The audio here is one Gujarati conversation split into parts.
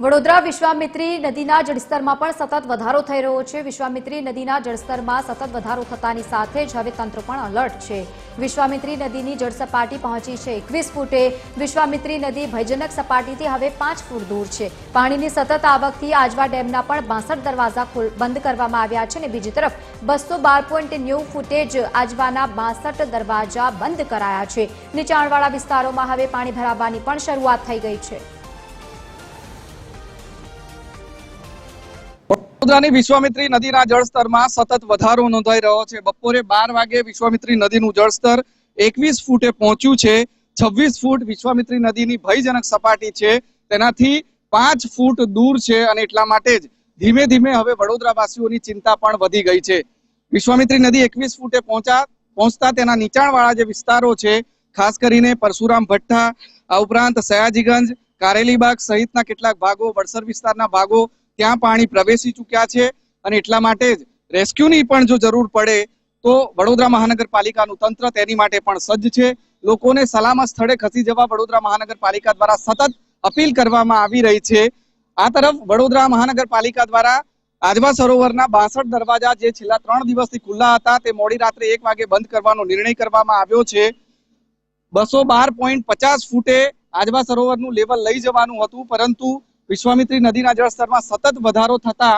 વડોદરા વિશ્વામિત્રી નદીના જળસ્તરમાં પણ સતત વધારો થઈ રહ્યો છે. વિશ્વામિત્રી નદીના જળસ્તરમાં સતત વધારો થતાની સાથે જ હવે તંત્ર પણ અલર્ટ છે. વિશ્વામિત્રી નદીની જળસપાટી પહોંચી છે એકવીસ ફૂટે. વિશ્વામિત્રી નદી ભયજનક સપાટીથી હવે પાંચ ફૂટ દૂર છે. પાણીની સતત આવકથી આજવા ડેમના પણ બાસઠ દરવાજા બંધ કરવામાં આવ્યા છે અને બીજી તરફ બસો બાર પોઈન્ટ નેવું ફૂટે જ આજવાના બાસઠ દરવાજા બંધ કરાયા છે. નીચાણવાળા વિસ્તારોમાં હવે પાણી ભરાવાની પણ શરૂઆત થઈ ગઈ છે. વડોદરાની વિશ્વામિત્રી નદીના જળસ્તરમાં સતત વધારો નોંધાઈ રહ્યો છે. બપોરે બાર વાગે વિશ્વામિત્રી નદીનું જળસ્તર એકવીસ ફૂટે પહોંચ્યું છે. છવ્વીસ ફૂટ વિશ્વામિત્રી નદીની ભયજનક સપાટી છે. તેનાથી પાંચ ફૂટ દૂર છે અને એટલા માટે જ ધીમે ધીમે હવે વડોદરાવાસીઓની ચિંતા પણ વધી ગઈ છે. વિશ્વામિત્રી નદી એકવીસ ફૂટે પહોંચા, પહોંચતા તેના નીચાણવાળા જે વિસ્તારો છે, ખાસ કરીને પરશુરામ ભઠ્ઠા આ ઉપરાંત સયાજીગંજ, કારેલીબાગ સહિતના કેટલાક ભાગો, વડસર વિસ્તારના ભાગો ત્યાં પાણી પ્રવેશી ચૂક્યા છે અને એટલા માટે જ રેસ્ક્યુની પણ જો જરૂર પડે તો વડોદરા મહાનગરપાલિકાનું તંત્ર તેની માટે પણ સજ્જ છે. લોકોને સલામત સ્થળે ખસી જવા વડોદરા મહાનગરપાલિકા દ્વારા સતત અપીલ કરવામાં આવી રહી છે. આ તરફ વડોદરા મહાનગરપાલિકા દ્વારા આજવા સરોવરના બાસઠ દરવાજા જે છેલ્લા ત્રણ દિવસથી ખુલ્લા હતા તે મોડી રાત્રે એક વાગે બંધ કરવાનો નિર્ણય કરવામાં આવ્યો છે. બસો બાર પોઈન્ટ પચાસ ફૂટે આજવા સરોવરનું લેવલ લઈ જવાનું હતું, પરંતુ વિશ્વામિત્રી નદીના જળસ્તરમાં સતત વધારો થતા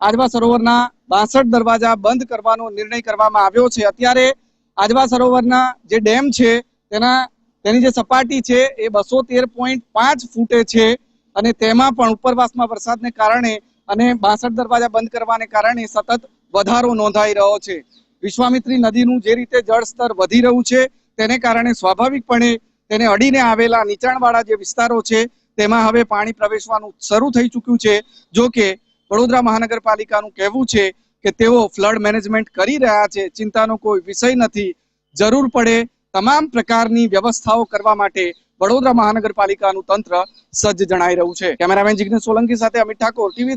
આજવા સરોવરના બાસઠ દરવાજા બંધ કરવાનો નિર્ણય કરવામાં આવ્યો છે. અત્યારે આજવા સરોવરના જે ડેમ છે, તેના, તેની જે સપાટી છે, એ બસો તેર પોઈન્ટ પાંચ ફૂટે છે અને તેમાં પણ ઉપરવાસમાં વરસાદને કારણે અને બાસઠ દરવાજા બંધ કરવાને કારણે સતત વધારો નોંધાઈ રહ્યો છે. વિશ્વામિત્રી નદીનું જે રીતે જળસ્તર વધી રહ્યું છે, તેને કારણે સ્વાભાવિકપણે તેને અડીને આવેલા નીચાણવાળા જે વિસ્તારો છે તેમાં હવે પાણી પ્રવેશવાનું શરૂ થઈ ચૂક્યું છે. જો કે વડોદરા મહાનગરપાલિકાનું કહેવું છે કે તેઓ ફ્લડ મેનેજમેન્ટ કરી રહ્યા છે. ચિંતાનો કોઈ વિષય નથી. જરૂર પડે તમામ પ્રકારની વ્યવસ્થાઓ કરવા માટે વડોદરા મહાનગરપાલિકાનું તંત્ર સજ્જ જણાઈ રહ્યું છે. કેમેરામેન જિગ્નેશ સોલંકી સાથે અમિત ઠાકોર, ટીવી